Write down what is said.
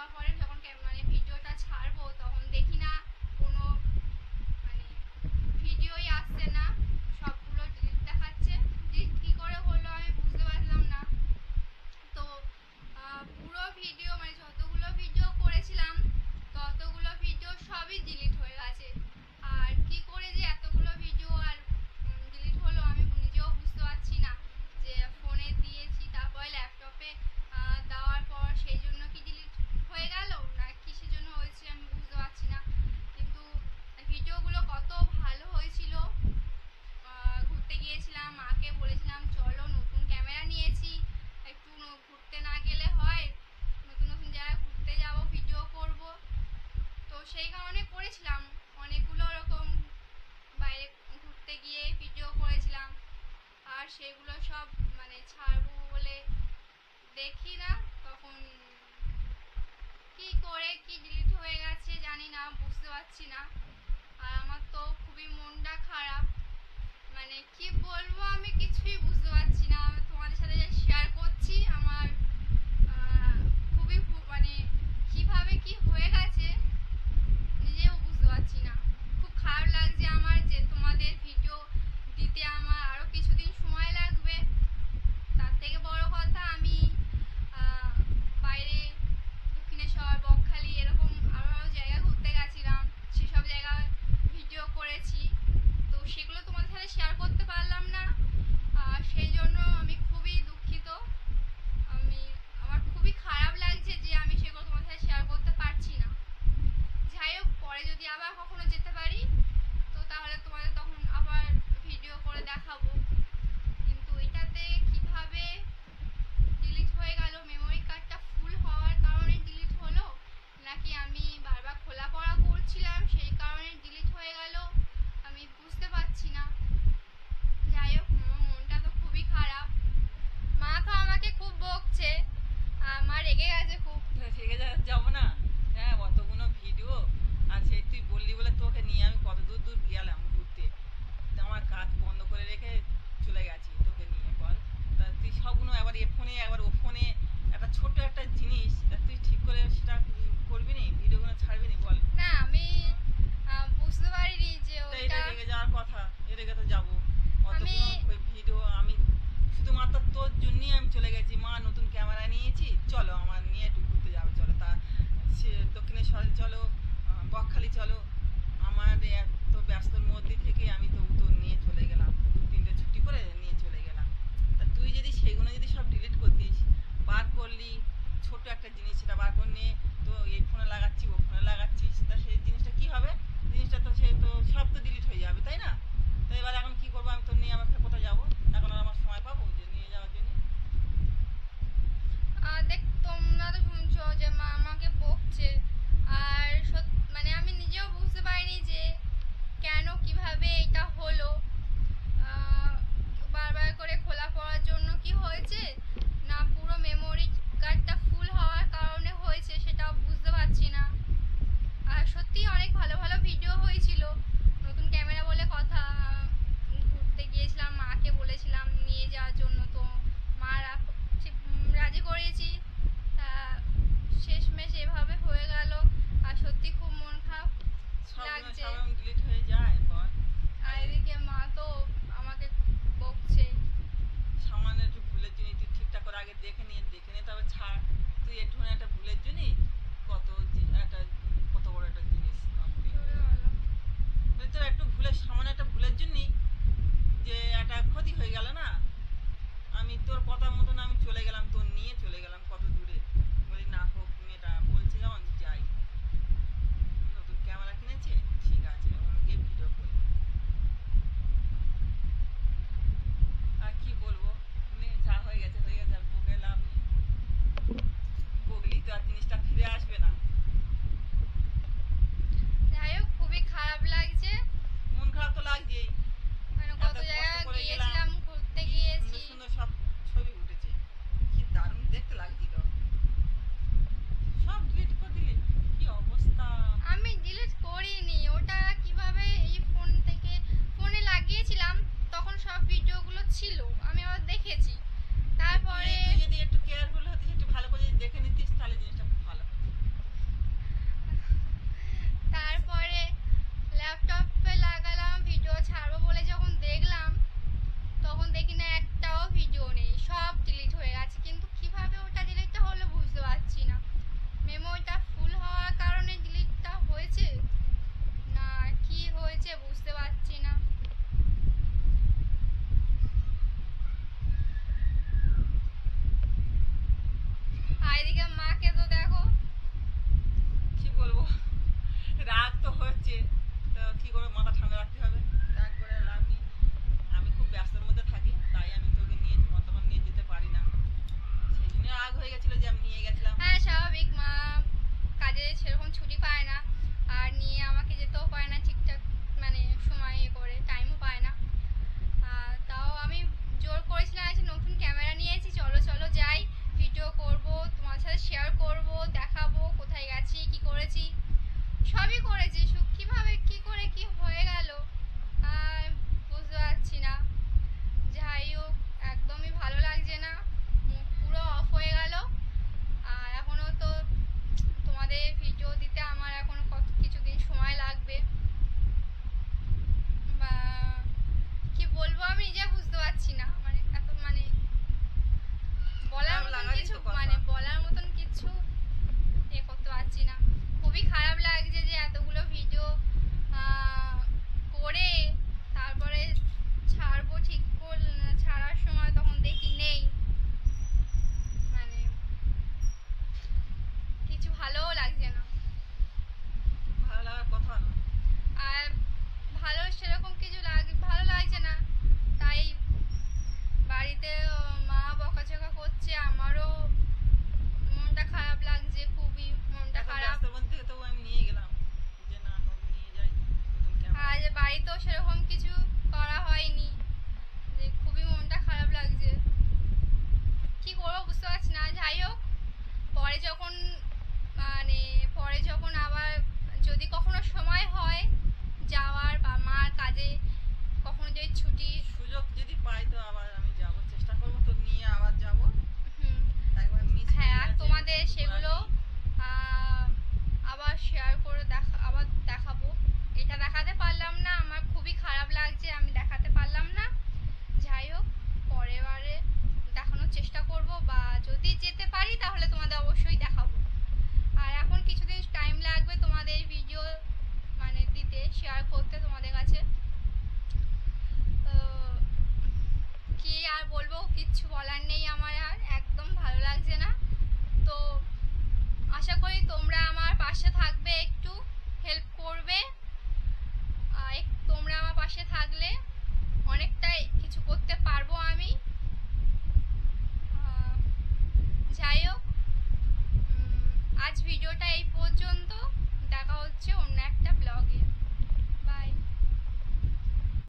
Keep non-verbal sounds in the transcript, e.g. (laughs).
uh, for an মানে ছাড়বো বলে দেখি না, তখন কি করে, কি ডিলিট হয়ে গেছে জানি না, বুঝতে পারছি না। আর আমার তো খুবই মনটা খারাপ। মানে কি বলব আমি কিছুই বুঝতে পারছি না। তোমাদের সাথে শেয়ার করছি, আমার রেগে গেছে খুব। (laughs) রেগে যাব না। হ্যাঁ অতগুলো ভিডিও আর সেই তুই বললি বলে তোকে নিয়ে আমি কত দূর দূর গেলাম ঘুরতে। আমার কাজ বন্ধ করে রেখে চলে গেছি তোকে নিয়ে, বল। তা তুই সবগুলো একবার এ ফোনে, একবার ও ফোনে বকখালি চলো। আমার এত ব্যস্তর মধ্যে থেকে আমি তবু উত্তর কথার মতন আমি চলে গেলাম তোর নিয়ে চলে গেলাম।